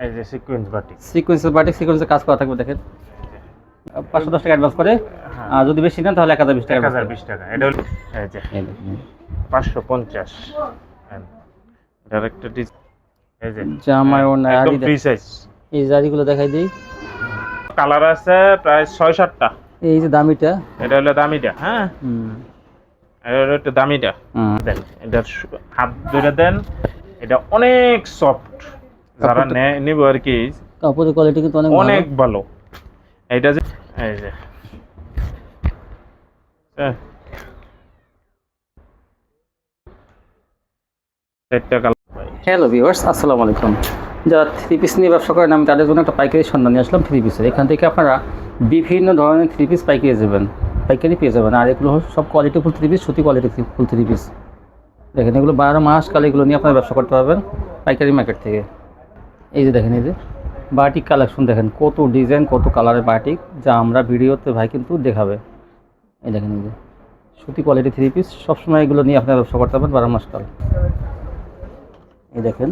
এই যে সিকোয়েন্স সিকোয়েন্সের বাটিক সিকোয়েন্সের কাজ করা থাকবে দেখেন। পাঁচশো দশ টাকা অ্যাডভান্স করে। হ্যাঁ। আর যদি বেশি নেন তাহলে এক হাজার বিশ টাকা এক হাজার বিশ টাকা। এটা হলো এই যে। পাঁচশো পঞ্চাশ। এটার একটা ডিস- এই যে। ওড়না, একদম ফ্রি সাইজ এই জারিগুলো দেখাই দিই। কালার আছে প্রায় ছয় সাতটা এই যে দামিটা। এটা হলো দামিটা। হ্যাঁ। হুম। এটা হলো একটু দামিটা। হুম। দেন এটার হাত ধরে দেন। এটা অনেক সফট যারা নিব আর কি। কাপড়ের কোয়ালিটি কিন্তু অনেক অনেক ভালো। এইটা যে এই যে। হ্যাঁ। হ্যালো ভিউয়ার্স আসসালামু আলাইকুম। যারা থ্রি পিস নিয়ে ব্যবসা করেন আমি তাদের জন্য একটা পাইকারি সন্ধান নিয়ে আসলাম থ্রি পিসের এখান থেকে আপনারা বিভিন্ন ধরনের থ্রি পিস পাইকারি যাবেন পাইকারি পেয়ে যাবেন। আর এগুলো হলো সব কোয়ালিটি ফুল থ্রি পিস সুতি কোয়ালিটি ফুল থ্রি পিস দেখেন এগুলো বারো মাস কালে এগুলো নিয়ে আপনারা ব্যবসা করতে পারবেন পাইকারি মার্কেট থেকে। এই যে দেখেন, এই যে বাটিক কালেকশন দেখেন, কত ডিজাইন কত কালারের বাটিক, যা আমরা ভিডিওতে ভাই কিন্তু দেখাবে। এই দেখেন, এই যে সুতি কোয়ালিটি থ্রি পিস সবসময় এগুলো নিয়ে আপনারা ব্যবসা করতে পারবেন বারো মাস কাল। এই দেখেন,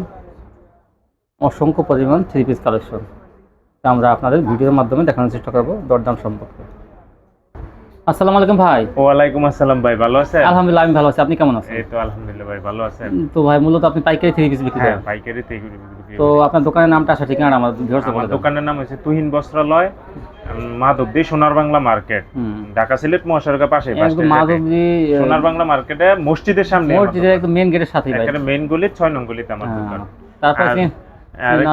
অসংখ্য পরিমাণ থ্রি পিস কালেকশন আমরা আপনাদের ভিডিওর মাধ্যমে দেখানোর চেষ্টা করব দরদাম সম্পর্কে। আসসালামু আলাইকুম ভাই। ওয়ালাইকুম আসসালাম ভাই ভালো আছেন? আলহামদুলিল্লাহ আমি ভালো আছি। আপনি কেমন আছেন? এই তো আলহামদুলিল্লাহ ভাই ভালো আছেন? তো ভাই মূলত আপনি পাইকারি থ্রি পিস বিক্রি হ্যাঁ করেন পাইকারি থেকে বিক্রি তো আপনার দোকানের নামটা আসা ঠিকানা আমার ভিউয়ার্স আমার দোকানের নাম হচ্ছে তুহিন বস্ত্রালয় মাধবদী সোনার বাংলা মার্কেট ঢাকা সিলেট মহাসড়কের পাশে একদম স্ট্যান্ডের সোনার বাংলা মার্কেটে মসজিদের সামনে মসজিদের একদম মেন গেটের সাথেই। ভাই। মেইন গলি ছয় নং গলিতে আমার হ্যাঁ। দোকান। তারপর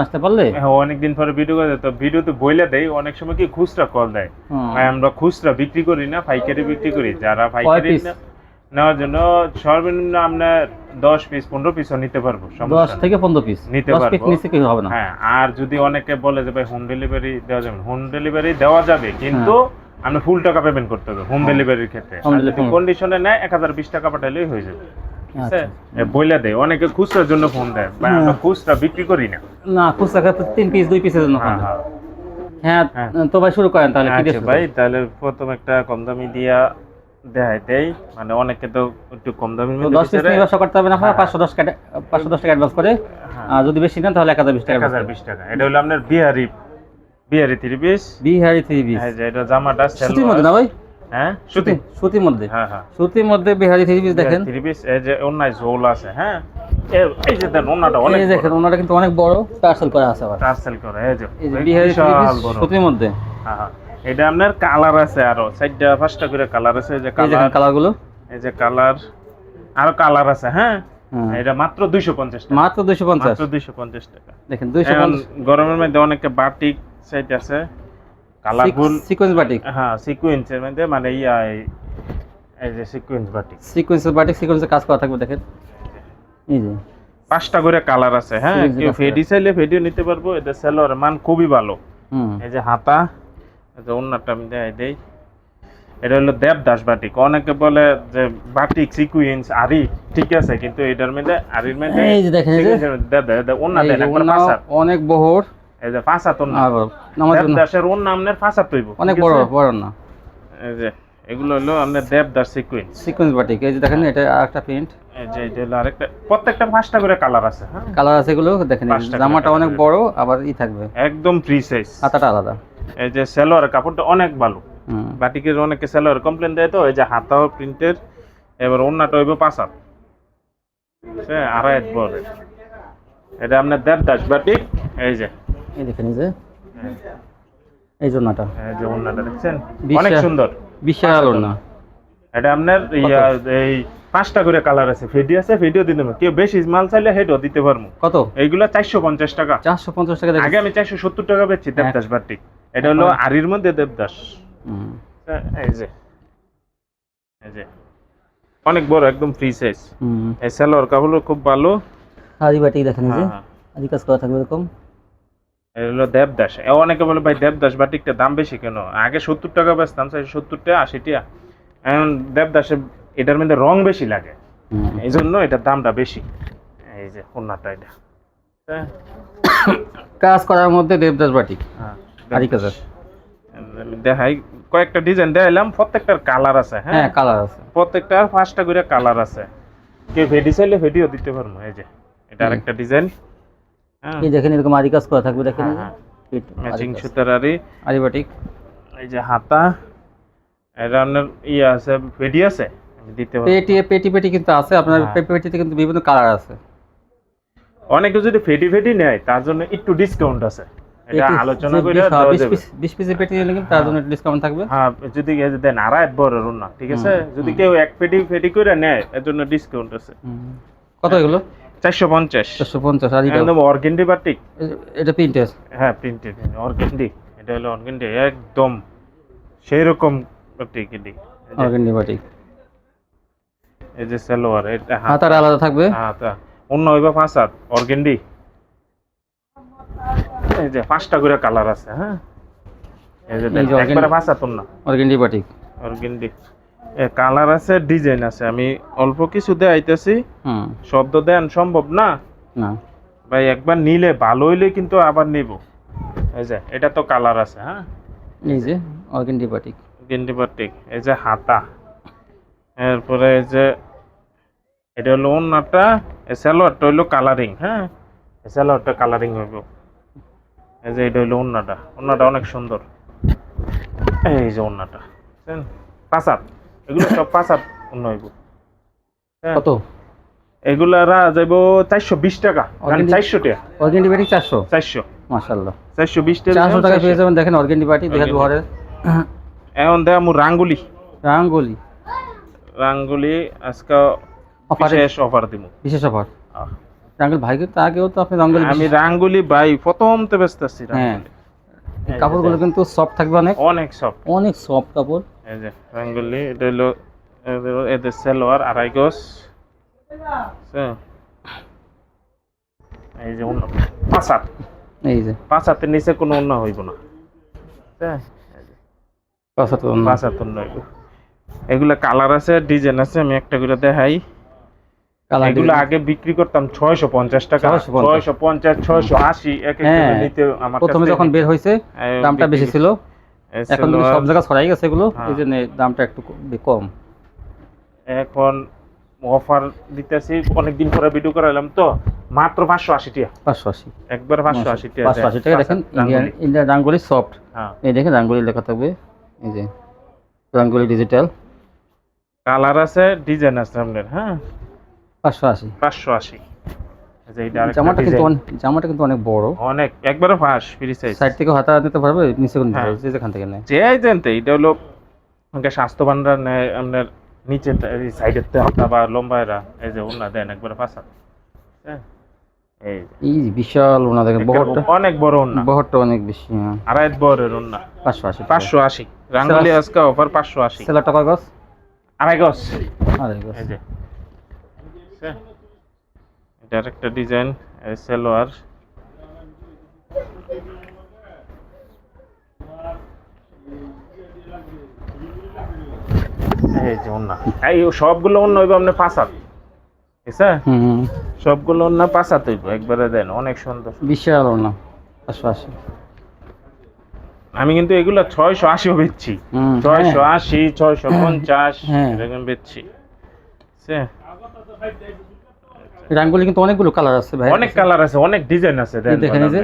আসতে পারলে? হ্যাঁ, অনেকদিন পরে ভিডিও করে তো ভিডিওতে বইলে দেয় অনেক সময় কি খুচরা কল দেয়। ভাই আমরা খুচরা বিক্রি করি না পাইকারি বিক্রি করি। যারা পাইকারি নেওয়ার জন্য সর্বনিম্ন আমরা দশ পিস পনেরো পিসও নিতে পারব দশ থেকে পনেরো পিস নিতে পারব। হবে না। হ্যাঁ আর যদি অনেকে বলে যে ভাই হোম ডেলিভারি দেওয়া যাবে হোম ডেলিভারি দেওয়া যাবে কিন্তু আপনি ফুল টাকা পেমেন্ট করতে হবে হোম ডেলিভারির ক্ষেত্রে। কন্ডিশনে নেয় এক হাজার বিশ টাকা পাঠালেই হয়ে যাবে। বইলা দেয় অনেকে খুচরার জন্য ফোন দেয়। আমরা খুচরা বিক্রি করি না। না খুচরা তিন পিস দুই পিসের জন্য হ্যাঁ হ্যাঁ। হ্যাঁ হ্যাঁ। তো ভাই শুরু করেন তাহলে কি আচ্ছা ভাই তাহলে প্রথম একটা কম দামি দিয়া মানে অনেকে তো একটু কম দামির মধ্যে দশ পিস নিয়ে ব্যবসা করতে হবে না আপনারা হ্যাঁ। পাঁচশো দশ টাকা পাঁচশো দশ টাকা অ্যাডভান্স করে। হ্যাঁ। আর যদি বেশি নেন তাহলে এক হাজার বিশ টাকা এক হাজার বিশ টাকা। এটা হলো আপনার Bihari Bihari three piece Bihari three piece হ্যাঁ এটা জামাটা মধ্যে না ভাই? হ্যাঁ? সুতি সুতির মধ্যে। হ্যাঁ হ্যাঁ। সুতির মধ্যে বিহারি থ্রি পিস দেখেন। থ্রি পিস এই যে অন্যায় ঝোল আছে হ্যাঁ? এই যে অনেক এই দেখেন ওনারা কিন্তু অনেক বড় পার্সেল করা আছে আবার। টার্সেল করে এই যে এই যে এই বিহারি থ্রি পিস সুতির মধ্যে। হ্যাঁ হ্যাঁ। এটা আপনার কালার আছে আরও চারটা পাঁচটা করে কালার আছে এই যে কালার কালার। গুলো এই যে কালার আরও কালার আছে হ্যাঁ। এটা মাত্র দুইশো পঞ্চাশ মাত্র দুইশো পঞ্চাশ। দুইশো পঞ্চাশ টাকা। দেখেন দুইশো গরমের মধ্যে অনেকে বাটিক সেট আছে। কালারফুল সিকোয়েন্স বাটিক হ্যাঁ সিকুয়েন্সের মধ্যে মানে ইয়া এই- যে সিকুয়েন্স বাটিক সিকোয়েন্সের বাটিক সিকোয়েন্সের কাজ করা থাকবে দেখেন। এই যে। পাঁচটা করে কালার আছে হ্যাঁ কেউ ফেডি চাইলে ফেডিও নিতে পারব এটা সেলোয়ার মান খুবই ভালো। এই যে হাতা এই যে অন্যটা আমি দেয় দেই। এটা হলো দেবদাস বাটিক অনেকে বলে যে বাটিক সিকুয়েন্স আরি ঠিক আছে কিন্তু এটার মধ্যে আরির মধ্যে এই যে দেখেন, এই যে- sequence এর মধ্যে দেব- দেব- অন্য অনেক বহর। এই যে ফাঁসা তো না দেবদাসের ওর নামনের ফাঁসা তৈব অনেক বড় বড় না। এই যে এগুলো হলো আপনার দেবদাস সিকুয়েন্স সিকোয়েন্স বাটিক এই যে দেখেন এটা আরেকটা প্রিন্ট এই যে এটা হলো আরেকটা প্রত্যেকটা পাঁচটা করে কালার আছে হ্যাঁ? কালার আছে এগুলো দেখেন জামাটা অনেক বড় আবার ই থাকবে। একদম ফ্রি সাইজ হাতাটা আলাদা। এই যে সেলোয়ার কাপড়টা অনেক ভালো। বাটিকের অনেকে সেলোয়ার কমপ্লেন দেয় তো এই যে হাতাও প্রিন্টের এবার অন্যটা হইব পাঁচ হাত সে আড়াই হাত বড় এটা আপনার দেবদাস বাটিক এই যে। এই দেখেন যে। এই জন্যটা এই যে অন্যটা দেখছেন? অনেক সুন্দর। বিশাল এটা আপনার এই পাঁচটা করে কালার আছে। ফেডি আছে ফেডিও দিতে পারব। কেউ বেশি মাল চাইলে হেডও দিতে পারব। কত? এইগুলা চারশো পঞ্চাশ টাকা। চারশো পঞ্চাশ টাকা আগে আমি চারশো সত্তর টাকা বেচছি দেবদাস বাটিক এটা হলো আরির মধ্যে দেবদাস। হুম। এই যে। এই যে। অনেক বড় একদম ফ্রি সাইজ হুম। এই সালোয়ার কাপড় খুব ভালো। হাড়ি বাটিক দেখেন এই যে। হ্যাঁ, হ্যাঁ। কাজ করা থাকবে এরকম। এটা হলো দেবদাস। এ অনেকে বলে ভাই দেবদাস বাটিকটা দাম বেশি কেন? আগে সত্তর টাকা বেচতাম চাই সত্তর টাকা আশি টাকা এখন দেবদাসে এটার মধ্যে রং বেশি লাগে। এই জন্য এটার দামটা বেশি। এই যে কন্যাটা এটা। হ্যাঁ, কাজ করার মধ্যে দেবদাস বাটিক। হ্যাঁ, দেখাই কয়েকটা ডিজাইন দেখাইলাম প্রত্যেকটার কালার আছে হ্যাঁ? হ্যাঁ কালার আছে। প্রত্যেকটার পাঁচটা করে কালার আছে। কেউ ভেডি চাইলে ভেডিও দিতে পারব এই যে। এটা আরেকটা ডিজাইন হ্যাঁ এই দেখেন এরকম আরি কাজ করা থাকবে দেখেন হ্যাঁ, হ্যাঁ। ম্যাচিং সুতার আরি আরি বাটিক এই যে হাতা এটা আপনার ইয়ে আছে পেটি আছে? দিতে পেটি পেটি পেটি কিন্তু আছে আপনার হ্যাঁ। পেটি পেটিতে কিন্তু বিভিন্ন কালার আছে। অনেকে যদি ফেটি ফেটি নেয় তার জন্য একটু ডিসকাউন্ট আছে। এটা আলোচনা করে বিশ- হ্যাঁ, দেওয়া বিশ যাবে। পিস- বিশ পিসের পেটি নিলে কিন্তু তার জন্য ডিসকাউন্ট থাকবে। হ্যাঁ যদি দেন আড়াই বড় না ঠিক আছে? যদি কেউ এক পেটি ফেটি করে নেয় এর জন্য ডিসকাউন্ট আছে। কত এগুলো? চারশো পঞ্চাশ। চারশো পঞ্চাশ আর এটা অর্গেন্ডি বাটিক। এটা প্রিন্টের হ্যাঁ প্রিন্টেড। অর্গেন্ডি। এটা হলো অর্গেন্ডি একদম সেই রকম বাটিক এটি। Organdie batik. এই যে সালোয়ার এটা হাত। হাতার আলাদা থাকবে? হাত। অন্য হইবা পাঁচ হাত। অর্গেন্ডি। এই যে পাঁচটা করে কালার আছে হ্যাঁ? এই যে একবারে পাঁচ হাত না অর্গেন্ডি বাটিক। অর্গেন্ডি। কালার আছে ডিজাইন আছে। আমি অল্প কিছু হুম। শব্দ দেন সম্ভব না? না। ভাই একবার নিলে ভালো হইলে কিন্তু আবার নিব। এই যে এটা তো কালার আছে হ্যাঁ? এই যে অর্গেন্ডি বাটিক এই যে হাতা। এরপরে এই যে এটা হলো অন্যটা এই সালোয়ারটা হইল কালারিং হ্যাঁ? এই সালোয়ারটা কালারিং হইব। এই যে এটা হইল অন্যটা অন্যটা অনেক সুন্দর। এই যে অন্যটা বুঝছেন? পাঁচাত এগুলো সব পাঁচাত অন্য হইব। হ্যাঁ, কত? এগুলারা যাইব চারশো বিশ টাকা। চারশো টাকা। অর্গেন্ডি বাটিক চারশো? চারশো। মাশাল্লাহ চারশো বিশ টাকা। চারশো টাকা পেয়ে 400 যাবেন দেখেন অর্গেন্ডি বাটিক দেখেন Organdy। এখন দেখ মু রাঙ্গুলি। রাঙ্গলি। রাঙ্গুলি আজকে বিশেষ অফার দিব বিশেষ অফার রাঙ্গল ভাই কিন্তু আগেও তো আপনি রাঙ্গলি আমি রাঙ্গুলি ভাই প্রথম তো ব্যস্ত আছি হ্যাঁ। রাঙ্গুলি। কাপড়গুলো কিন্তু সফট থাকবে অনেক। অনেক সব অনেক সফট কাপড়। এই যে রাঙ্গুলি এটা হলো এদের- সেলোয়ার আড়াই গজ। এই যে অন্য পাঁচ হাত। এই যে। পাঁচ হাতের নিচে কোনো অন্য হইব না। বুঝছ? পাঁচশো পাঁচ হাত অন্য। হইব। এগুলা কালার আছে ডিজাইন আছে আমি একটা করে দেখাই। এগুলো আগে বিক্রি করতাম ছয়শো পঞ্চাশ টাকা। 650 ছয়শো পঞ্চাশ ছয়শো আশি এক হ্যাঁ। নিতে আমার প্রথমে যখন বের হয়েছে দামটা বেশি ছিল। এখন সব জায়গায় ছড়াই গেছে এগুলো হ্যাঁ। এই জন্য দামটা একটু কম। এখন অফার দিতেছি অনেকদিন পরে ভিডিও করালাম তো মাত্র পাঁচশো আশি টাকা। পাঁচশো আশি। একবার পাঁচশো আশি টাকা পাঁচশো আশি টাকা দেখেন ইন্ডিয়ান ইন্ডিয়ান রাঙ্গুলি। সফট হ্যাঁ। এই দেখেন রাঙ্গুলি লেখা থাকবে এই যে রাঙ্গুলি ডিজিটাল কালার আছে ডিজাইন আছে আপনার হ্যাঁ? পাঁচশো আশি। পাঁচশো আশি এই যে এটা আরেকটা জামাটা কিন্তু অনেক জামাটা কিন্তু অনেক বড়। অনেক একবারে ফাঁস ফ্রি সাইজ সাইড থেকে হাতা নিতে পারবে নিচে করে নিতে হ্যাঁ। পারবে যে যেখান থেকে নেয়। যে জানতে এটা হলো আমাকে স্বাস্থ্য নেয় আপনার নিচে সাইডের হাতা বা লম্বায়রা এই যে ওনা দেন একবারে পাঁচা হ্যাঁ। এই বিশাল ওনা দেখেন বহরটা অনেক বড় ওনা বহরটা অনেক বেশি হ্যাঁ। আড়াই ওনা পাঁচশো আশি পাঁচশো আশি। রাঙ্গুলি আজকে অফার পাঁচশো আশি। গছ? আড়াই গছ এই যে। বুঝছে? এটার একটা ডিজাইন সেলোয়ার। এই যে অন্য এই সবগুলো অন্য হইব ঠিক আছে? সবগুলো অন্য পাঁচ হাত হইব একবারে দেন অনেক সুন্দর। বিশাল আমি কিন্তু এগুলো ছয়শো আশিও বেচছি। হুম, ছয়শো হ্যাঁ। আশি ছয়শো পঞ্চাশ হ্যাঁ। এরকম বেচছি? রাঙ্গুলি কিন্তু অনেকগুলো কালার আছে ভাই। অনেক কালার আছে অনেক ডিজাইন আছে দেখেন যে,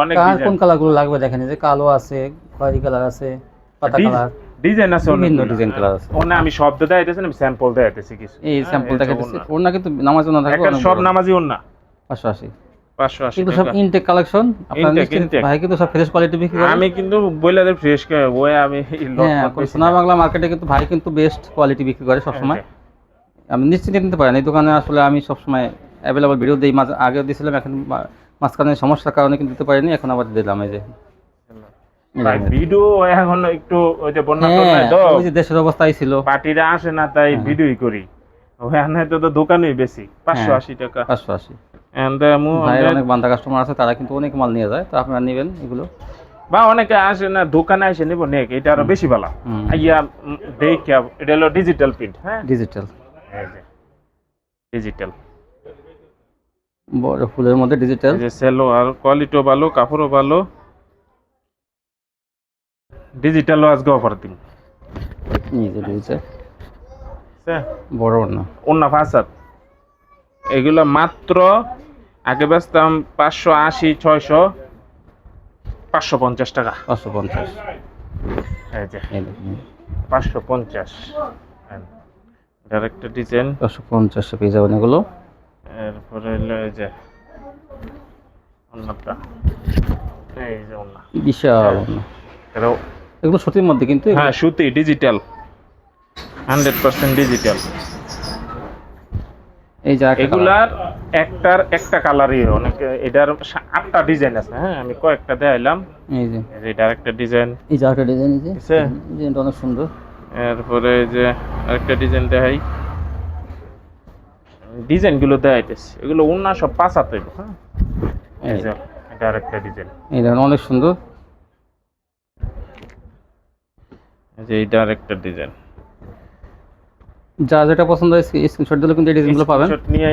অনেক ডিজাইন কোন কালারগুলো লাগবে দেখেন যে কালো আছে খয়েরি কালার আছে পাতা কালার ডিজাইন আছে বিভিন্ন অনেকগুলো। ডিজাইন কালার আছে। ওনা আমি শব্দ দেখাইতেছি না, আমি স্যাম্পল দেখাইতেছি কিছু। এই হ্যাঁ, স্যাম্পল দেখাইতেছি। ওনা। ওনা কিন্তু নামাজ না থাকবে একটা সব। নামাজি ওনা পাঁচশো আশি। পাঁচশো আশি কিন্তু সব ইনটেক কালেকশন আপনার নিশ্চিত ভাই কিন্তু সব ফ্রেশ কোয়ালিটি বিক্রি করে আমি কিন্তু বইলাদের ফ্রেশ ওই আমি হ্যাঁ সোনা বাংলা মার্কেটে কিন্তু ভাই কিন্তু বেস্ট কোয়ালিটি বিক্রি করে সবসময়। এই আমি নিশ্চিত নিতে পারেন। এই দোকানে আসলে আমি সবসময় অ্যাভেলেবল ভিডিও দিই মাঝে আগেও দিয়েছিলাম এখন মাঝখানে সমস্যার কারণে কিন্তু দিতে পারিনি এখন আবার দিলাম এই যে। ভিডিও এখন একটু ওই যে বন্যা হ্যাঁ ওই যে দেশের অবস্থাই ছিল। পার্টিরা আসে না তাই হ্যাঁ। ভিডিওই করি। ওখানে তো তো দোকানেই বেশি পাঁচশো হ্যাঁ। আশি টাকা। পাঁচশো আশি। Uh, অনেক বান্ধা কাস্টমার আছে তারা কিন্তু অনেক মাল নিয়ে যায় তো আপনারা নেবেন এগুলো। বা অনেকে আসে না দোকানে এসে নিব নেক এটা আরও বেশি ভালো। আইয়া দেখে এটা হলো ডিজিটাল প্রিন্ট হ্যাঁ। ডিজিটাল ডিজিটাল বড় ফুলের মধ্যে ডিজিটাল যে সেলো আর কোয়ালিটিও ভালো কাপড়ও ভালো। ডিজিটালও আজকে অফার দিন। এই যে ডিজিটাল হ্যাঁ বড় না অন্য ফাঁসাত এগুলো মাত্র আগে বেচতাম পাঁচশো আশি ছয়শো পাঁচশো পঞ্চাশ টাকা। পাঁচশো পঞ্চাশ। পাঁচশো পঞ্চাশ। একটা ডিজাইন পাঁচশো পঞ্চাশে পেয়ে যাবেন এগুলো। এরপরে হলো এই যে অন্যটা এই যে অন্য বিশাল এগুলো সত্যির মধ্যে কিন্তু হ্যাঁ সুতি ডিজিটাল হান্ড্রেড পার্সেন্ট ডিজিটাল এই যে। এগুলার একটার একটা কালারই অনেক এটার আটটা ডিজাইন আছে হ্যাঁ আমি কয়েকটা দেখাইলাম। এই যে। এটার একটা ডিজাইন এই যে আরেকটা ডিজাইন এই যে। ডিজাইনটা অনেক সুন্দর। এরপরে এই যে আরেকটা ডিজাইন দেখাই। ডিজাইনগুলো দেখাইতেছি এগুলো অন্য সব পাঁচ হাতে হ্যাঁ? এটা আরেকটা ডিজাইন। দেখুন অনেক সুন্দর। যে এটা আরেকটা ডিজাইন। যা যেটা পছন্দ হয় স্ক্রিনশট দিলে কিন্তু এই ডিজাইনগুলো পাবেন। Screenshot নিয়ে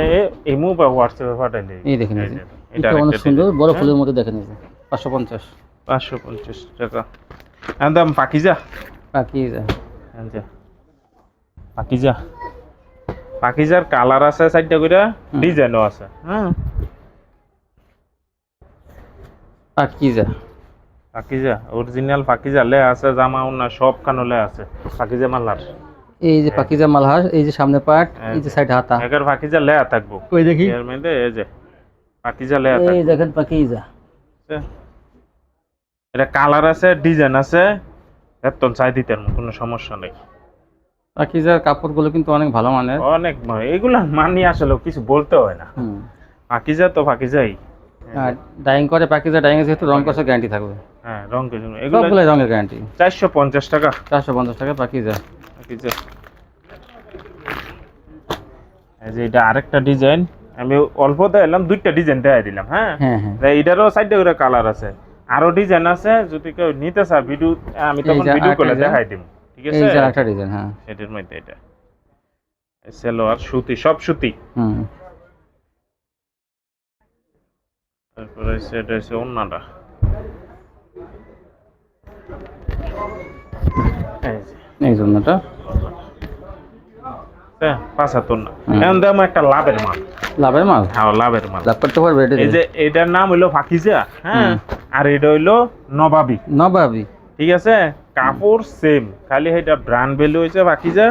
ইমো বা হোয়াটসঅ্যাপে পাঠাইলে এই দেখেন এটা এটা অনেক সুন্দর বড় হ্যাঁ? ফুলের মধ্যে দেখেন এই যে পাঁচশো পঞ্চাশ। পাঁচশো পঞ্চাশ টাকা। একদম পাকিজা? যে আচ্ছা পাকিজা। পাকিজার কালার আছে চারটা করে হুম। ডিজাইনও আছে। হ্যাঁ। যা পাকিজা অরিজিনাল পাকিজা লে আছে জামা উন্না সব কানলে আছে পাকিজা মালার। এই যে পাকিজা মালহার এই যে সামনে পার্ট এই যে সাইড হাতা। একের পাকিজা লে থাকব। ওই দেখি? এর মধ্যে এই যে পাকিজা লে এই দেখেন পাকিজা। এটা কালার আছে ডিজাইন আছে এতন চাই দিতেন কোনো সমস্যা নেই। পাকিজার কাপড়গুলো কিন্তু অনেক ভালো মানের। অনেক এগুলা মানি আসলে কিছু বলতে হয় না। পাকিজা তো পাকিজাই। ডাইং করে পাকিজা ডাইং এ যেহেতু রং কষা গ্যারান্টি থাকবে। হ্যাঁ রং না। এগুলো সবগুলো রঙের গ্যারান্টি চারশো পঞ্চাশ টাকা। চারশো পঞ্চাশ টাকা পাকিজা। পাকিজা। এই যে এটা আরেকটা ডিজাইন আমি অল্প দিলাম দুইটা ডিজাইন দেখাই দিলাম হ্যাঁ? হ্যাঁ হ্যাঁ। এটারও সাইডে করে কালার আছে। আরও ডিজাইন আছে যদি কেউ নিতে চায় ভিডিও আমি তখন ভিডিও করে দেখাই দিব। ঠিক এই আছে যে একটা ডিজাইন হ্যাঁ। এটার মধ্যে এটা। সেলোয়ার সুতি সব সুতি। হুম। তারপরে হচ্ছে এটা হচ্ছে অন্যটা এই যে। এই জন্যটা পাঁচ হাত না এখন দাম একটা লাভের মাল। লাভের মাল? হ্যাঁ লাভের মাল। লাভ করতে পারবে এটা এই যে এটার নাম হইল ফাকিজা হ্যাঁ? আর এটা হইল নবাবি। নবাবি। ঠিক আছে? কাপড় সেম খালি এটা ব্র্যান্ড ভ্যালু হয়েছে ফাকিজা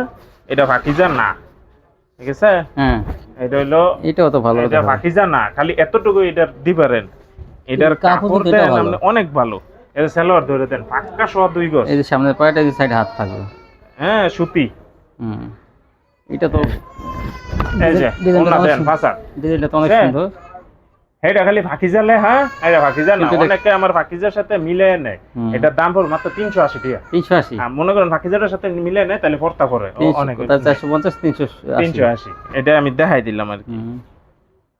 এটা ফাকিজা না। ঠিক আছে হ্যাঁ। এটা হইল এটাও তো ভালো এটা ফাকিজা না খালি এতটুকু এটার ডিফারেন্ট এটার কাপড় দেন আপনি অনেক ভালো। এটা সালোয়ার ধরে দেন পাক্কা সোয়া দুই গজ এই যে সামনের পার্ট এই যে সাইড হাত থাকবে। হ্যাঁ সুতি। হুম। এটা তো এই যে ওনা দেন। ডিজাইনটা তো অনেক। সুন্দর। এটা খালি ফাকিজালে হ্যাঁ? এটা ফাকিজা না অনেকে আমার ফাকিজার সাথে মিলে নেয়। এটার দাম পড়বে মাত্র তিনশো আশি টাকা। তিনশো আশি? মনে করেন ফাকিজাটার সাথে মিলে নেয় তাহলে পড়তা পড়ে। অনেক চারশো পঞ্চাশ তিনশো তিনশো আশি। এটা আমি দেখাই দিলাম আর কি।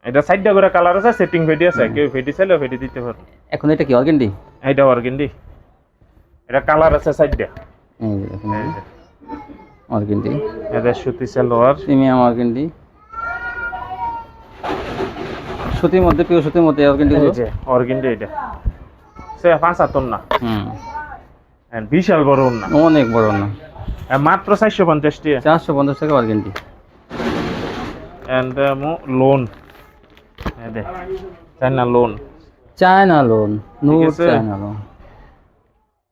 এটা সাইডটা করে কালার আছে সেটিং ফেটি আছে কেউ ফেটি চাইলেও ফেটি দিতে পারবে এখন এটা কি অর্গেন্ডি? এইটা অর্গেন্ডি। এটা কালার আছে সাইডটা। অর্গেন্ডি। এটা সুতি সালোয়ার। Premium organdie. সুতির মধ্যে পিও সুতির মধ্যে অর্গেন্ডি এই যে অর্গেন্ডি এটা। সে পাঁচ হাতন না। হুম। And বিশাল বড় না। অনেক বড় না। মাত্র চারশো পঞ্চাশ টাকা চারশো পঞ্চাশ টাকা organdie and lawn China lawn China lawn Noor? China lawn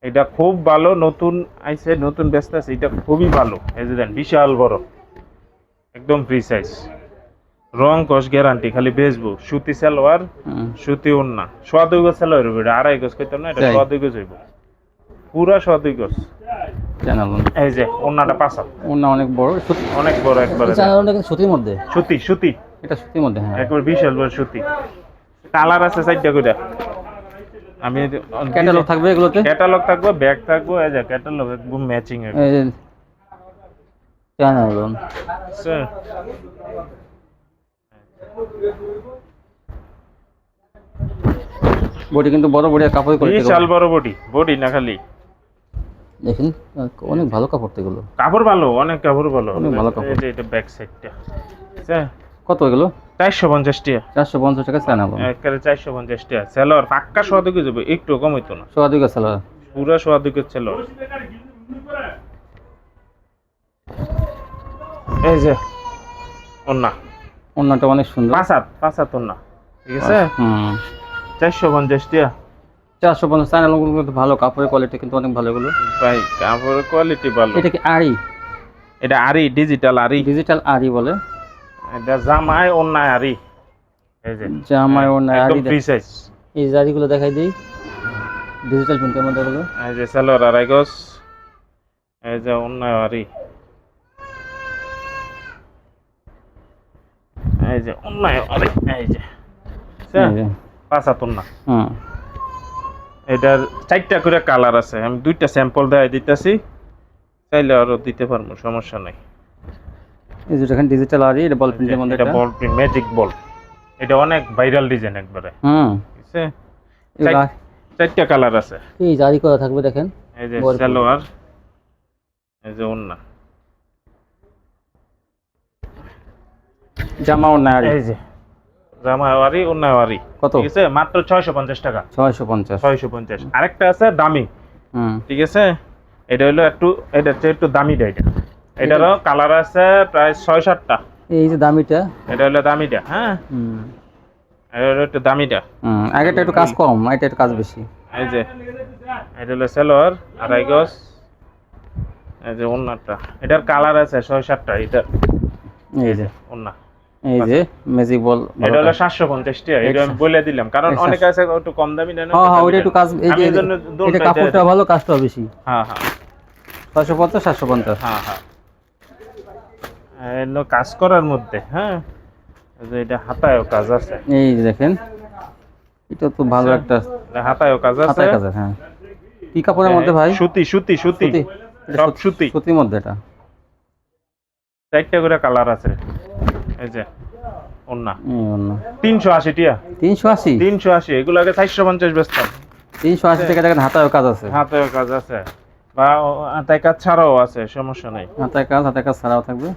এটা খুব ভালো নতুন আইছে নতুন ব্যস্ত আছে এটা খুবই ভালো। এই যে দেন বিশাল বড়। একদম ফ্রি সাইজ রং কস গ্যারান্টি খালি বেচবো সুতি সালোয়ার সুতি উন্না সোয়া দুই গজ সালোয়ার হইব এটা আড়াই গজ কইতাম না এটা? সোয়া দুই গজ হইব। পুরা সোয়া দুই গজ। এই যে উন্নাটা পাঁচা ওর অনেক বড় সুতি। অনেক বড় একবারে। কিন্তু সুতির মধ্যে? সুতি সুতি। এটা সুতির মধ্যে হ্যাঁ। একবার বিশাল বড় সুতি। কালার আছে চারটা করে আমি ক্যাটালগ থাকবে এগুলোতে? ক্যাটালগ থাকবে ব্যাগ থাকবে এই যে ক্যাটালগ একদম ম্যাচিং এই যে চায়না লোন আছে বডি কিন্তু বড় বড় কাপড় করে বিশাল বড় বডি বডি না খালি। দেখেন অনেক ভালো কাপড় তো এগুলো। কাপড় ভালো অনেক কাপড় ভালো। অনেক ভালো কাপড়। এই যে এটা ব্যাক সাইডটা আছে কত এগুলো? চারশো পঞ্চাশ টাকা চারশো পঞ্চাশ টাকা চায়না লোন একেবারে চারশো পঞ্চাশ টাকা সেলর পাক্কা সোয়া দুকে যাবে একটু কম হইতো না। সোয়া দুই গাছ পুরা সোয়া দুকে সেলর। এই যে অন্যা অন্যটা অনেক সুন্দর। পাঁচ হাত পাঁচ হাত অন্যা। ঠিক আছে? হুম। চারশো পঞ্চাশ টিয়া। চারশো পঞ্চাশ চায়না কিন্তু ভালো কাপড়ের কোয়ালিটি কিন্তু অনেক ভালো এগুলো। ভাই কাপড়ের কোয়ালিটি ভালো। এটা কি আড়ি? এটা আরি ডিজিটাল আরি ডিজিটাল আড়ি বলে। এটা জামায় অন্যায় আরি এই যে। জামাই না একদম আড়ি ফ্রি এই আড়িগুলো দেখাই দিই। ডিজিটাল প্রিন্টের মধ্যে এগুলো এই যে সালোয়ার আড়াই গজ। এই যে অন্যায় আরি এই যে অন্যায় আরি এই যে বুঝছেন? এই যে, পাঁচ হাত না এটার চারটা করে কালার আছে। আমি দুইটা স্যাম্পল দেয় দিতেছি। চাইলে আরও দিতে পারব সমস্যা নাই। এই যে দেখেন ডিজিটাল আড়ি এটা বল প্রিন্টের মধ্যে এটা এটা বল ম্যাজিক বল এটা অনেক ভাইরাল ডিজাইন একবারে। হুম। ঠিক আছে চারটা কালার আছে। এই জারি করা থাকবে দেখেন। এই যে। সালোয়ার। এই যে ওন্না। জামা আড়ি এই যে। জামাওয়ারি ওন্নাওয়ারি কত? ঠিক আছে? মাত্র ছয়শো পঞ্চাশ টাকা। ছয়শো পঞ্চাশ। ছয়শো পঞ্চাশ। আরেকটা আছে দামি। হুম। ঠিক আছে? এটা হলো একটু এটা হচ্ছে একটু দামিটা এটা এটারও কালার আছে প্রায় ছয় সাতটা এই যে দামিটা? এটা হলো দামিটা হ্যাঁ? হুম। এটা হলো একটু দামিটা। হুম আগেটা একটু কাজ কম এটা একটু কাজ বেশি। এই যে এটা হলো সেলোয়ার আড়াই গজ। এই যে ওন্নাটা এটার কালার আছে ছয় সাতটা এটা। এই যে। ওন্না এই যে ম্যাজিক বল এটা হলো সাতশো পঞ্চাশ টাকা এটা আমি বলে দিলাম কারণ অনেক আছে একটু কম দামি নেয় না হ্যাঁ হ্যাঁ নেয় একটু কাজ এই যে এটা কাপড়টা ভালো কাজটা বেশি। হ্যাঁ হ্যাঁ। ছয়শো পঞ্চাশ সাতশো পঞ্চাশ। হ্যাঁ হ্যাঁ। এগুলো কাজ করার মধ্যে হ্যাঁ। যে এটা হাতায়ও কাজ আছে। এই দেখেন এটা তো ভালো একটা এটা হাতায়ও কাজ আছে। হাতায় কাজের হ্যাঁ। কি কাপড়ের মধ্যে ভাই? সুতি সুতি সুতি। সব সুতি। সুতির মধ্যে এটা। চারটা করে কালার আছে। এই যে ওন্না তিনশো আশি টিয়া। তিনশো আশি? তিনশো আশি এগুলো আগে চারশো পঞ্চাশ বেচতাম তিনশো আশি টাকা দেখেন কাজ আছে। হাতেও কাজ আছে। বা কাজ ছাড়াও আছে সমস্যা নেই। কাজ কাজ ছাড়াও থাকবে।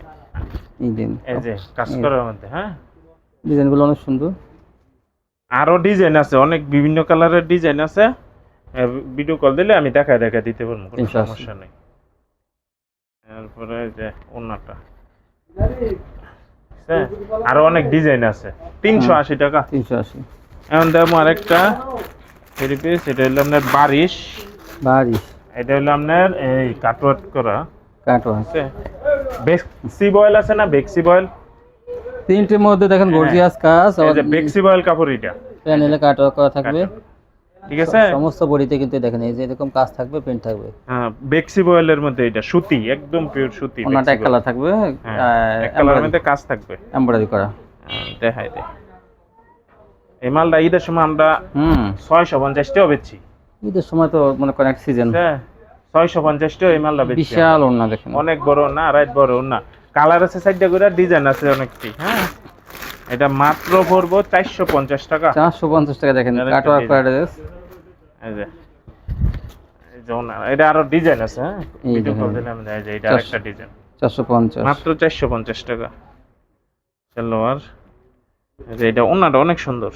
এই যে কাজ করার মধ্যে হ্যাঁ? ডিজাইনগুলো অনেক সুন্দর। আরও ডিজাইন আছে অনেক বিভিন্ন কালারের ডিজাইন আছে। ভিডিও কল দিলে আমি দেখায় দেখায় দিতে পারব কোনো সমস্যা নেই। তারপরে যে ওনাটা আরও অনেক ডিজাইন আছে। তিনশো আশি টাকা। তিনশো আশি। এখন দেখব আরেকটা থ্রি পিস এটা হলো আপনার বারিশ। বারিশ। এটা হলো আপনার এই কাটওয়ার্ট করা। কাটো আছে? বেক্সি বয়েল আছে না বেক্সি বয়েল? তিনটের মধ্যে দেখেন গর্জিয়াস কাজ। বেক্সি বয়েল কাপড় এটা। প্যানেলে কাটো করা থাকবে। ঠিক আছে? সমস্ত বডিতে কিন্তু দেখেন এই যে এরকম কাজ থাকবে প্রিন্ট থাকবে। হ্যাঁ বেক্সি বয়েলের মধ্যে এটা সুতি একদম পিওর সুতি ওনাটা এক কালার থাকবে হ্যাঁ, এক কালারের মধ্যে কাজ থাকবে। এমব্রয়ডারি করা। হ্যাঁ, দেখাই দে এই মালটা ঈদের সময় আমরা হুম। ছয়শো পঞ্চাশটাও বেচছি। ঈদের সময় তো মনে করেন এক সিজন হ্যাঁ ছয়শো পঞ্চাশটাও এই মালটা বেচছি বিশাল ওড়না দেখেন। অনেক বড় না রাইট বড় না কালার আছে সাইডটা করে ডিজাইন আছে অনেকটি হ্যাঁ। এটা মাত্র পড়ব চারশো পঞ্চাশ টাকা। চারশো পঞ্চাশ টাকা দেখেন আরেকটা কাটো design। এই যে এই এটা আরও ডিজাইন আছে হ্যাঁ? ভিডিও কল দিলে আমি দেখাই এটা আরেকটা ডিজাইন চারশো পঞ্চাশ। মাত্র চারশো পঞ্চাশ টাকা। সালোয়ার যে এটা ওনাটা অনেক সুন্দর।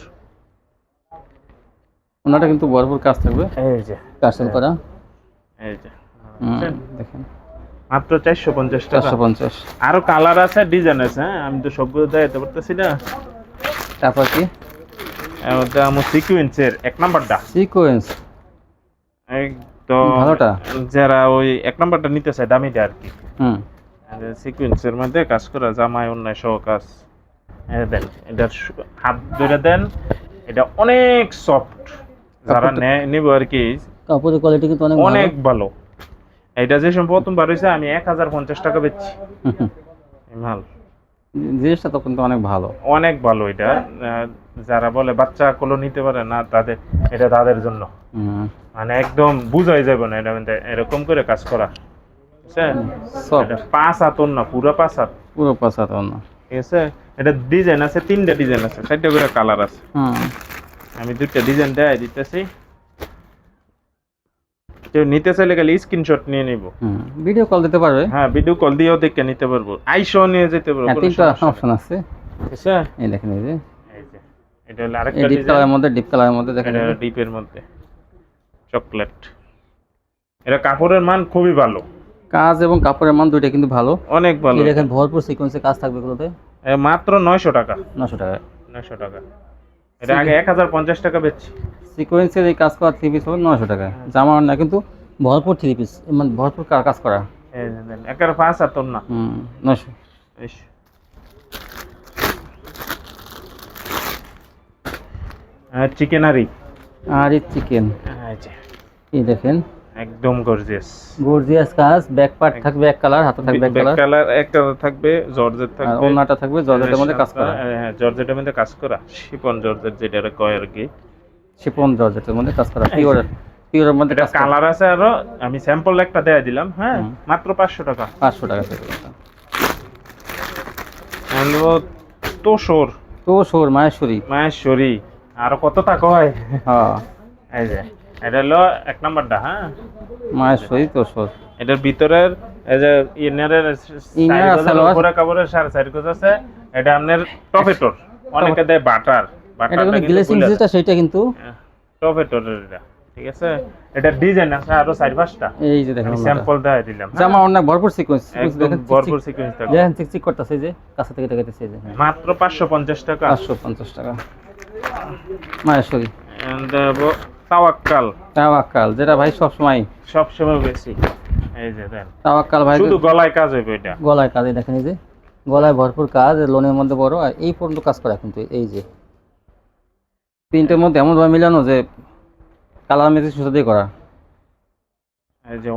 ওনাটা কিন্তু ভরপুর কাজ থাকবে। এই যে কার্সেল করা। এই যে দেখেন। মাত্র চারশো পঞ্চাশ টাকা। পঞ্চাশ। আরও কালার আছে ডিজাইন আছে হ্যাঁ? আমি তো সবগুলো দেখাতে পারতেছি না। তারপর কি? আমার সিকুয়েন্সের এক নাম্বারটা। সিকোয়েন্স। একদম ভালোটা? যারা ওই এক নাম্বারটা নিতে চায় দামিটা আর কি। হুম। সিকুয়েন্সের মধ্যে কাজ করা জামায় অন্যায় সহ কাজ। দেন এটা হাত ধরে দেন এটা অনেক সফট যারা নিব আর কি কাপড়ের কোয়ালিটি কিন্তু অনেক অনেক ভালো। এটা যে প্রথমবার হয়েছে আমি এক হাজার পঞ্চাশ টাকা বেচছি। মাল। জিনিসটা তো কিন্তু অনেক ভালো। অনেক ভালো এটা। যারা বলে বাচ্চা কোলো নিতে পারে না তাদের এটা তাদের জন্য। মানে একদম বুঝাই যাবে না এটা এরকম করে কাজ করা। পাঁচ হাত না পুরো পাঁচ হাত। পুরো পাশাতে ওড়না ঠিক আছে? এটা ডিজাইন আছে তিনটা ডিজাইন আছে চারটা করে কালার আছে। আমি দুইটা ডিজাইন দেয় দিতেছি। কেউ নিতে চাইলে স্ক্রিনশট নিয়ে নিব। ভিডিও কল দিতে পারবে? হ্যাঁ ভিডিও কল দিয়েও দেখে নিতে পারব। আইসো নিয়ে যেতে পারব হ্যাঁ তিনটা অপশন আছে। আছে এই দেখেন এই যে। এটা হলো আরেকটা ডিপ কালারের মধ্যে ডিপ কালারের মধ্যে দেখেন। এটা ডিপের মধ্যে। চকলেট এটা কাপড়ের মান খুবই ভালো। কাজ এবং কাপড়ের মান দুইটা কিন্তু ভালো। অনেক ভালো। এই দেখেন ভরপুর সিকোয়েন্সে কাজ থাকবে এগুলোতে। মাত্র নয়শো টাকা। নশো টাকা। নয়শো টাকা। এটা আগে এক হাজার পঞ্চাশ টাকা বেচছি। সিকোয়েন্সের এই কাজ করা থ্রি পিস হবে নশো টাকা। জামা না কিন্তু ভরপুর থ্রি পিস মানে ভরপুর কাজ করা। একের পাঁচ আর তোর না। হুম নশো ইস। আরি আর চিকেন আচ্ছা এই দেখেন। একদম গর্জিয়াস গর্জিয়াস কাজ ব্যাক পার্ট থাকবে এক কালার হাতে থাকবে এক কালার কালার এক কালার থাকবে জর্জেট থাকবে। ওনাটা থাকবে জর্জেটের মধ্যে কাজ করা। হ্যাঁ জর্জেটের মধ্যে কাজ করা। শিপন জর্জেট যেটা কয় আর কি। শিপন জর্জেটের মধ্যে কাজ করা পিওর পিওরের মধ্যে কাজ কালার আছে আরও। আমি স্যাম্পল একটা দেয়া দিলাম হ্যাঁ মাত্র পাঁচশো টাকা। পাঁচশো টাকা থেকে And ও তোষর। তো সোর মায়েশ্বরী মাহেশ্বরী। আরও কত টাকা হয় হ্যাঁ। এই যে। এটা হলো এক নাম্বারটা হ্যাঁ? মায়েশ্বরী তো সোর এটার ভিতরের এই যে ইনারের। উপরে কাপড়ের সাড়ে চারি গজ আছে এটা আপনার টপেটোর অনেকে দেয় বাটার। গ্লেসিং যেটা সেটা কিন্তু? টপেটোরের এটা ঠিক আছে? এটা ডিজাইন আছে আরও চারি পাঁচটা। এই যে দেখেন স্যাম্পল দেখাই দিলাম হ্যাঁ? জামা অনেক ভরপুর সিকোয়েন্স দেখেন ভরপুর সিকোয়েন্স থাকবে দেখেন করতেছে যে কাছে থেকে দেখাইতেছে যে হ্যাঁ। মাত্র পাঁচশো পঞ্চাশ টাকা। পাঁচশো পঞ্চাশ টাকা। মায়েশ্বরী তাওয়াক্কাল। তাওয়াক্কাল যেটা ভাই সবসময়। সবসময় বেশি। এই যে দেন। তাওয়াক্কাল ভাই শুধু গলায় কাজ হবে এটা। গলায় কাজে দেখেন এই যে। গলায় ভরপুর কাজ লোনের মধ্যে বড় আর এই পর্যন্ত কাজ করা কিন্তু এই যে। প্রিন্টের মধ্যে এমনভাবে মিলানো যে কালার মেথি সুতা দিয়ে করা। এই যে।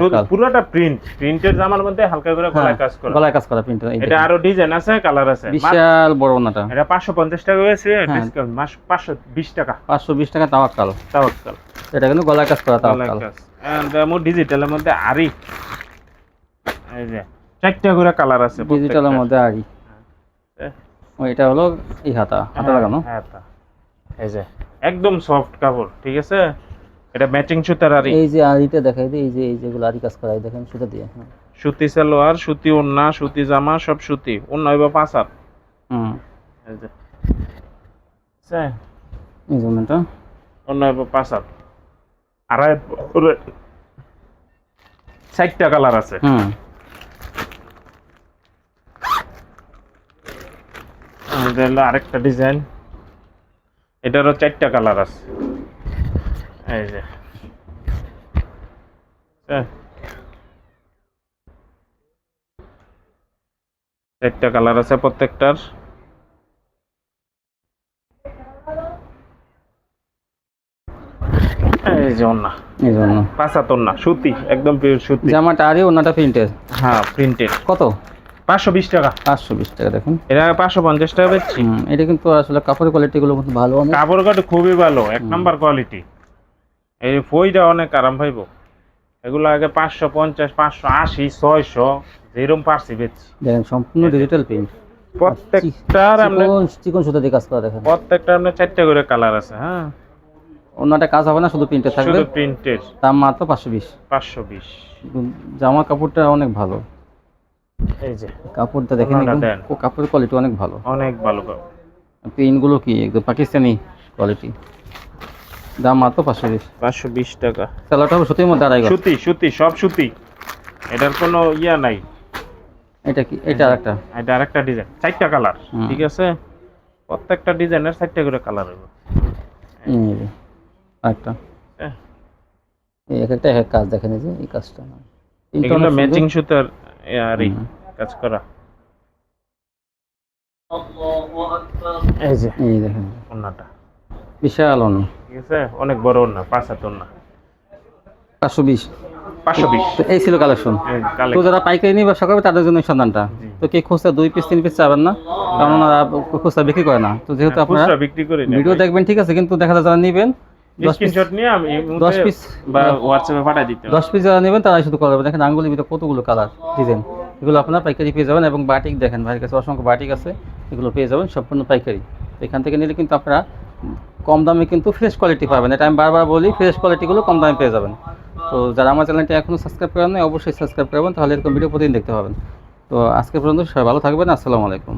শুধু পুরোটা প্রিন্ট প্রিন্টের জামার মধ্যে হালকা করে হ্যাঁ, গলায় কাজ করা। গলায় কাজ করা প্রিন্টের এই এটা আরও ডিজাইন আছে কালার আছে। বিশাল বড় ওনাটা এটা পাঁচশো পঞ্চাশ টাকা হয়েছে হ্যাঁ। ডিসকাউন্ট মাস পাঁচশো বিশ টাকা। পাঁচশো বিশ টাকা তাওয়াক্কাল। তাওয়াক্কাল। এটা কিন্তু গলায় কাজ করা তাওয়াক্কাল। এন্ড মোর ডিজিটালের মধ্যে আরি এই যে চারটা করে কালার আছে ডিজিটালের মধ্যে আরই হ্যাঁ। ও এটা হলো এই হাতা। হাতা লাগানো? হ্যাঁ তা। এই যে একদম সফট কাপড় ঠিক আছে? এটা ম্যাচিং সুতার আরি এই যে আরিটা দেখাই দিই এই যে এই যেগুলো আরি কাজ করা এই দেখেন সুতা দিয়ে হ্যাঁ। সুতি সালোয়ার সুতি ওন্না সুতি জামা সব সুতি। ওন্না হইব পাঁচ হাত। হুম। এই যে। আছে? এই যে ওনাটা অন্য হইব পাঁচ হাত। আড়াই চারটা কালার আছে। হুম। আরেকটা ডিজাইন। এটারও চারটা কালার আছে। এই যে। হ্যাঁ। চারটা কালার আছে প্রত্যেকটার। এই যে পাঁচাত সুতি একদম পিওর সুতি। জামাটা আরি ওনাটা হ্যাঁ প্রিন্টেড কত? পাঁচশো বিশ টাকা। পাঁচশো বিশ টাকা দেখুন। এটা পাঁচশো পঞ্চাশ টাকা এটা কিন্তু আসলে কাপড়ের কোয়ালিটিগুলো কিন্তু ভালো কাপড় কাটে খুবই ভালো এক নাম্বার কোয়ালিটি এই ফইটা অনেক আরাম পাইব। এগুলো আগে পাঁচশো পঞ্চাশ পাঁচশো আশি ছয়শো যেরকম পারছি বেচছি। দেখেন সম্পূর্ণ ডিজিটাল প্রিন্ট প্রত্যেকটার আপনার চিকন সুতা দিয়ে কাজ করা দেখেন। প্রত্যেকটা আপনার চারটে করে কালার আছে হ্যাঁ? ওনাটা কাজ হবে না শুধু প্রিন্টে থাকবে। শুধু প্রিন্টেড দাম মাত্র পাঁচশো বিশ। পাঁচশো বিশ। জামা কাপড়টা অনেক ভালো। এই যে। কাপড়টা দেখেন কাপড়ের কোয়ালিটি অনেক ভালো। অনেক ভালো কাপড়। প্রিন্টগুলো কি? একদম পাকিস্তানি কোয়ালিটি দাম মাত্র পাঁচশো বিশ। পাঁচশো বিশ টাকা। স্যালাডটা হবে সুতির মধ্যে আড়াই সুতি সুতি সব সুতি। এটার কোনো ইয়া নাই। এটা কি? এটা আরেকটা। এটা আরেকটা ডিজাইন চারটা কালার ঠিক আছে? প্রত্যেকটা ডিজাইনের চারটা করে কালার হবে আরেকটা। হ্যাঁ। এই এক একটা এক কাজ দেখেন এই যে এই কাজটা এগুলো ম্যাচিং সুতার আরই। কাজ করা। এই যে। এই দেখেন। ওন্নাটা বিশাল অন্য। ঠিক আছে? অনেক বড় ওন্না পাঁচ হাত ওন্না পাঁচশো বিশ। পাঁচশো বিশ। এই ছিল কালেকশন তো যারা পাইকারি নিয়ে ব্যবসা করবে তাদের জন্য সন্ধানটা। তো কে খুচরা দুই পিস তিন পিস চাবেন না কারণ ওনারা খুচরা বিক্রি করে না। তো যেহেতু আপনারা ভিডিও দেখবেন ঠিক আছে কিন্তু দেখা যায় যারা নেবেন দশ পিস দশ পিস বা হোয়াটসঅ্যাপে পাঠিয়ে দিতে দশ পিস যারা নেবেন তারাই শুধু দেখেন আঙ্গুলির ভিতরে কতগুলো কালার ডিজাইন এগুলো আপনারা পাইকারি পেয়ে যাবেন এবং বাটিক দেখেন ভাইয়ের কাছে অসংখ্য বাটিক আছে এগুলো পেয়ে যাবেন সম্পূর্ণ পাইকারি। এখান থেকে নিলে কিন্তু আপনারা কম দামে কিন্তু ফ্রেশ কোয়ালিটি পাবেন। এটা আমি বারবার বলি ফ্রেশ কোয়ালিটিগুলো কম দামে পেয়ে যাবেন। তো যারা আমার চ্যানেলটি এখনও সাবস্ক্রাইব করেন নাই, অবশ্যই সাবস্ক্রাইব করবেন তাহলে এরকম ভিডিও প্রতিদিন দেখতে পাবেন। তো আজকে পর্যন্ত সবাই ভালো থাকবেন, আসসালামু আলাইকুম।